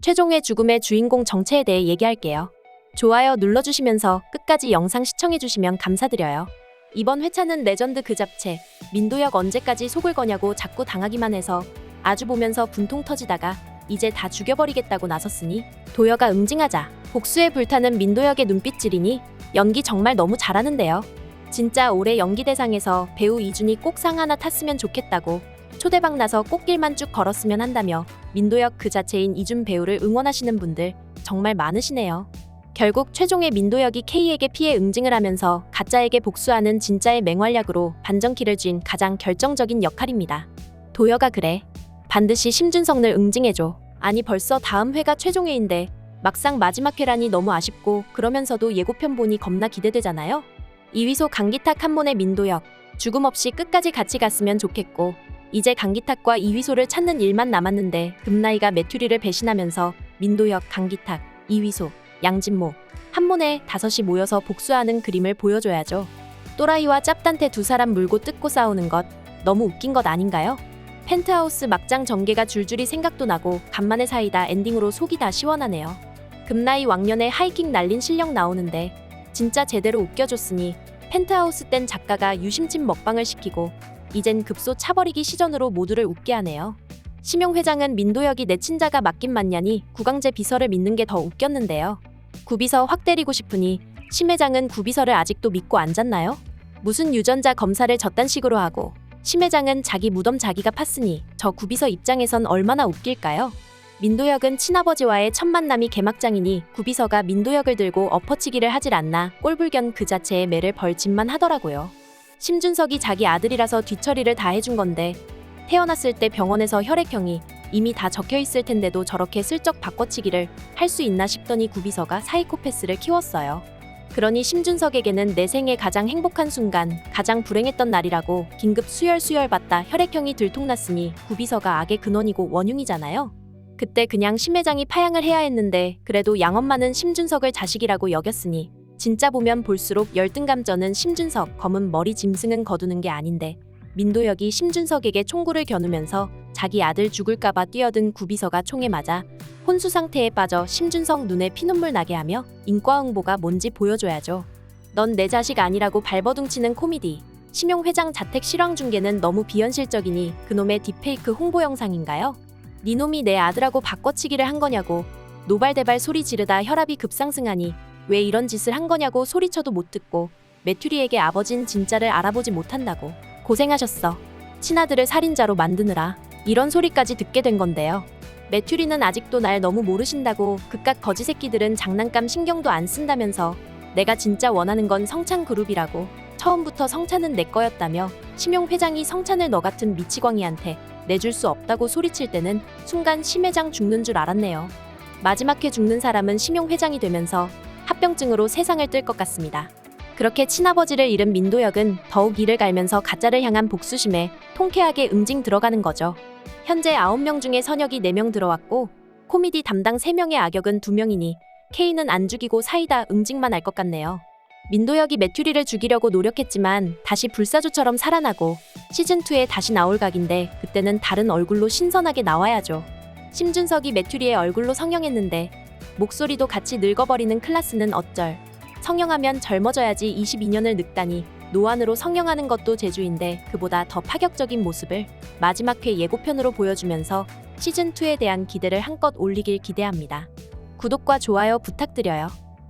최종의 죽음의 주인공 정체에 대해 얘기할게요. 좋아요 눌러주시면서 끝까지 영상 시청해주시면 감사드려요. 이번 회차는 레전드 그 잡채, 민도혁 언제까지 속을 거냐고 자꾸 당하기만 해서 아주 보면서 분통 터지다가 이제 다 죽여버리겠다고 나섰으니 도여가 응징하자 복수에 불타는 민도혁의 눈빛질이니 연기 정말 너무 잘하는데요. 진짜 올해 연기 대상에서 배우 이준이 꼭 상 하나 탔으면 좋겠다고 초대박 나서 꽃길만 쭉 걸었으면 한다며 민도혁 그 자체인 이준 배우를 응원하시는 분들 정말 많으시네요. 결국 최종의 민도혁이 K에게 피해 응징을 하면서 가짜에게 복수하는 진짜의 맹활약으로 반전키를 쥔 가장 결정적인 역할입니다. 도여가 그래. 반드시 심준성을 응징해줘. 아니 벌써 다음 회가 최종회인데 막상 마지막 회라니 너무 아쉽고 그러면서도 예고편 보니 겁나 기대되잖아요. 이위소 강기탁 한몬의 민도혁 죽음 없이 끝까지 같이 갔으면 좋겠고 이제 강기탁과 이위소를 찾는 일만 남았는데 금나이가 메투리를 배신하면서 민도혁, 강기탁, 이위소, 양진모, 한몬에 다섯이 모여서 복수하는 그림을 보여줘야죠. 또라이와 짭단테 두 사람 물고 뜯고 싸우는 것 너무 웃긴 것 아닌가요? 펜트하우스 막장 전개가 줄줄이 생각도 나고 간만에 사이다 엔딩으로 속이 다 시원하네요. 금나이 왕년에 하이킹 날린 실력 나오는데 진짜 제대로 웃겨줬으니 펜트하우스 땐 작가가 유심칩 먹방을 시키고 이젠 급소 차버리기 시전으로 모두를 웃게 하네요. 심용 회장은 민도혁이 내 친자가 맡긴 맞냐니 구강재 비서를 믿는 게 더 웃겼는데요. 구비서 확 때리고 싶으니 심 회장은 구비서를 아직도 믿고 앉았나요? 무슨 유전자 검사를 저딴 식으로 하고 심 회장은 자기 무덤 자기가 팠으니 저 구비서 입장에선 얼마나 웃길까요? 민도혁은 친아버지와의 첫 만남이 개막장이니 구비서가 민도혁을 들고 엎어치기를 하질 않나 꼴불견 그 자체의 매를 벌짓만 하더라고요. 심준석이 자기 아들이라서 뒤처리를 다 해준 건데 태어났을 때 병원에서 혈액형이 이미 다 적혀 있을 텐데도 저렇게 슬쩍 바꿔치기를 할 수 있나 싶더니 구비서가 사이코패스를 키웠어요. 그러니 심준석에게는 내 생애 가장 행복한 순간, 가장 불행했던 날이라고 긴급 수혈 수혈 받다 혈액형이 들통났으니 구비서가 악의 근원이고 원흉이잖아요. 그때 그냥 심 회장이 파양을 해야 했는데 그래도 양엄마는 심준석을 자식이라고 여겼으니 진짜 보면 볼수록 열등감 쩌는 심준석 검은 머리 짐승은 거두는 게 아닌데 민도혁이 심준석에게 총구를 겨누면서 자기 아들 죽을까봐 뛰어든 구비서가 총에 맞아 혼수 상태에 빠져 심준석 눈에 피눈물 나게 하며 인과응보가 뭔지 보여줘야죠. 넌 내 자식 아니라고 발버둥치는 코미디. 심용 회장 자택 실황 중계는 너무 비현실적이니 그놈의 딥페이크 홍보 영상인가요? 니놈이 내 아들하고 바꿔치기를 한 거냐고 노발대발 소리 지르다 혈압이 급상승하니 왜 이런 짓을 한 거냐고 소리쳐도 못 듣고 메투리에게 아버진 진짜를 알아보지 못한다고 고생하셨어. 친아들을 살인자로 만드느라 이런 소리까지 듣게 된 건데요. 메투리는 아직도 날 너무 모르신다고 그깟 거지 새끼들은 장난감 신경도 안 쓴다면서 내가 진짜 원하는 건 성찬 그룹이라고 처음부터 성찬은 내 거였다며 심용 회장이 성찬을 너 같은 미치광이한테 내줄 수 없다고 소리칠 때는 순간 심 회장 죽는 줄 알았네요. 마지막 회 죽는 사람은 심용 회장이 되면서 합병증으로 세상을 뜰 것 같습니다. 그렇게 친아버지를 잃은 민도혁은 더욱 이를 갈면서 가짜를 향한 복수심에 통쾌하게 응징 들어가는 거죠. 현재 9명 중에 선역이 4명 들어왔고 코미디 담당 3명의 악역은 2명이니 K는 안 죽이고 사이다 응징만 할 것 같네요. 민도혁이 메투리를 죽이려고 노력했지만 다시 불사조처럼 살아나고 시즌2에 다시 나올 각인데 그때는 다른 얼굴로 신선하게 나와야죠. 심준석이 메투리의 얼굴로 성형했는데 목소리도 같이 늙어버리는 클라스는 어쩔. 성형하면 젊어져야지 22년을 늙다니 노안으로 성형하는 것도 재주인데 그보다 더 파격적인 모습을 마지막 회 예고편으로 보여주면서 시즌2에 대한 기대를 한껏 올리길 기대합니다. 구독과 좋아요 부탁드려요.